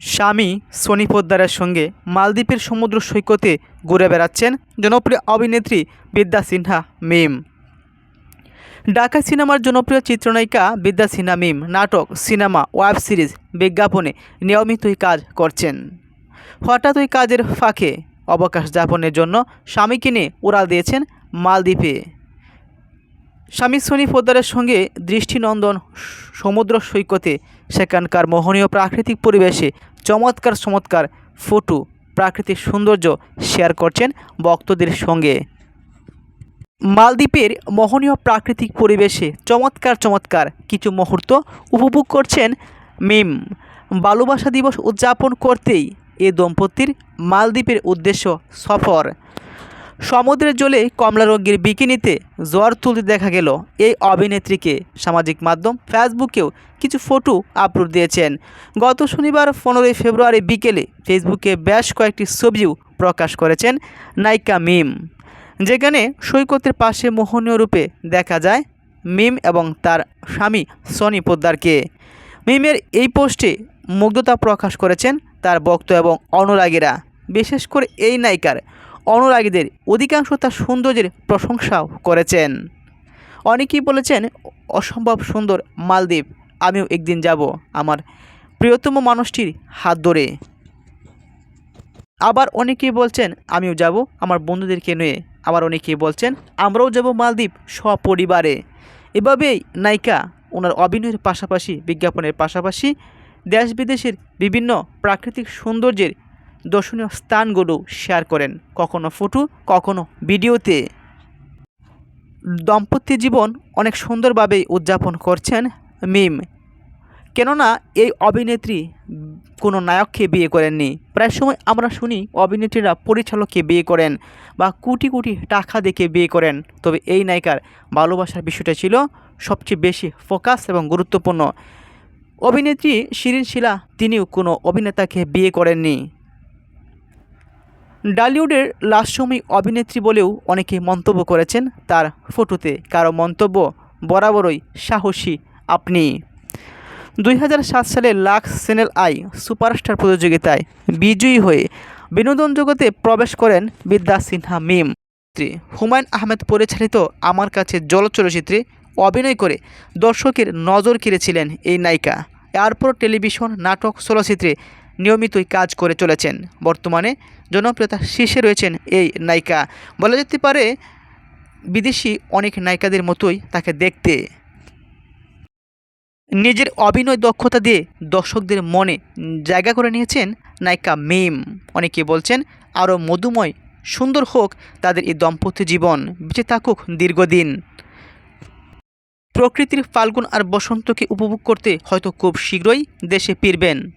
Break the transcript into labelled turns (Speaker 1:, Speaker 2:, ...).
Speaker 1: স্বামী সনি পোদ্দারের সঙ্গে মালদ্বীপের সমুদ্র সৈকতে ঘুরে বেড়াচ্ছেন জনপ্রিয় অভিনেত্রী বিদ্যা সিনহা মিম। ঢাকা সিনেমার জনপ্রিয় চিত্রনায়িকা বিদ্যা সিনহা মিম নাটক, সিনেমা, ওয়েব সিরিজ বিজ্ঞাপনে নিয়মিতই কাজ করছেন। হঠাৎ ওই কাজের ফাঁকে অবকাশ যাপনের জন্য স্বামীকে নিয়ে উড়াল দিয়েছেন মালদ্বীপে। স্বামী সনি পোদ্দারের সঙ্গে দৃষ্টিনন্দন সমুদ্র সৈকতে সেখানকার মোহনীয় প্রাকৃতিক পরিবেশে চমৎকার চমৎকার ফটো, প্রাকৃতিক সৌন্দর্য শেয়ার করছেন ভক্তদের সঙ্গে। মালদ্বীপের মোহনীয় প্রাকৃতিক পরিবেশে চমৎকার চমৎকার কিছু মুহূর্ত উপভোগ করছেন মিম। ভালোবাসা দিবস উদযাপন করতেই এ দম্পতির মালদ্বীপের উদ্দেশ্য সফর। সমুদ্রের জলে কমলা রঙের বিকিনিতে জ্বর তুলতে দেখা গেল এই অভিনেত্রীকে। সামাজিক মাধ্যম ফেসবুকেও কিছু ফটো আপলোড দিয়েছেন। গত শনিবার পনেরোই ফেব্রুয়ারি বিকেলে ফেসবুকে বেশ কয়েকটি ছবিও প্রকাশ করেছেন নায়িকা মিম। যেখানে সৈকতের পাশে মোহনীয় রূপে দেখা যায় মিম এবং তার স্বামী সনি পোদ্দারকে। মিমের এই পোস্টে মুগ্ধতা প্রকাশ করেছেন তার ভক্ত এবং অনুরাগীরা। বিশেষ করে এই নায়িকার অনুরাগীদের অধিকাংশ তার সৌন্দর্যের প্রশংসাও করেছেন। অনেকেই বলেছেন, অসম্ভব সুন্দর মালদ্বীপ, আমিও একদিন যাব আমার প্রিয়তম মানুষটির হাত ধরে। আবার অনেকেই বলছেন, আমিও যাব আমার বন্ধুদেরকে নিয়ে। আবার অনেকেই বলছেন, আমরাও যাব মালদ্বীপ সপরিবারে। এভাবেই নায়িকা ওনার অভিনয়ের পাশাপাশি, বিজ্ঞাপনের পাশাপাশি দেশ বিদেশের বিভিন্ন প্রাকৃতিক সৌন্দর্যের দর্শনীয় স্থানগুলো শেয়ার করেন। কখনো ফটো, কখনো ভিডিওতে। দম্পতি জীবন অনেক সুন্দরভাবেই উদযাপন করছেন মিম। কেননা, এই অভিনেত্রী কোনো নায়ককে বিয়ে করেননি। প্রায় সময় আমরা শুনি অভিনেত্রীরা পরিচালককে বিয়ে করেন বা কোটি কোটি টাকা দেখে বিয়ে করেন। তবে এই নায়িকার ভালোবাসার বিষয়টা ছিল সবচেয়ে বেশি ফোকাস এবং গুরুত্বপূর্ণ। অভিনেত্রী শিরিন শিলা, তিনিও কোনো অভিনেতাকে বিয়ে করেননি। ডালিউডের লাস্যময়ী অভিনেত্রী বলেও অনেকে মন্তব্য করেছেন তার ফটোতে। কারও মন্তব্য বরাবরই সাহসী আপনি। দুই হাজার সাত সালে লাক্স চ্যানেল আই সুপারস্টার প্রতিযোগিতায় বিজয়ী হয়ে বিনোদন জগতে প্রবেশ করেন বিদ্যা সিনহা মিম। হুমায়ুন আহমেদ পরিচালিত আমার কাছে জল চলচ্চিত্রে অভিনয় করে দর্শকের নজর কেড়েছিলেন এই নায়িকা। এরপর টেলিভিশন নাটক চলচ্চিত্রে নিয়মিতই কাজ করে চলেছেন। বর্তমানে জনপ্রিয়তার শীর্ষে রয়েছেন এই নায়িকা। বলা যেতে পারে, বিদেশি অনেক নায়িকাদের মতোই তাকে দেখতে। নিজের অভিনয় দক্ষতা দিয়ে দর্শকদের মনে জায়গা করে নিয়েছেন নায়িকা মিম। অনেকে বলছেন, আরও মধুময়, সুন্দর হোক তাদের এই দম্পতি জীবন, বেঁচে থাকুক দীর্ঘদিন। প্রকৃতির ফাল্গুন আর বসন্তকে উপভোগ করতে হয়তো খুব শীঘ্রই দেশে ফিরবেন।